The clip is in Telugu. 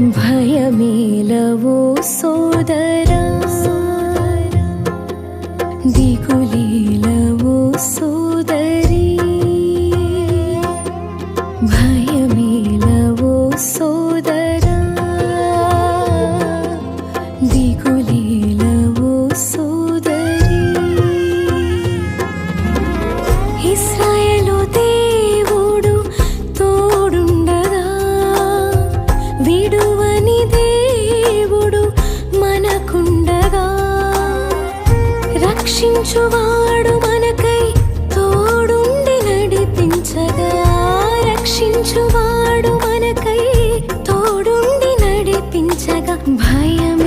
భయమేలవో సోదరా? దిగులేలవో సోదరి? భయమే రక్షించువాడు మనకై తోడుండి నడిపించగా. రక్షించువాడు మనకై తోడుండి నడిపించగా. భయం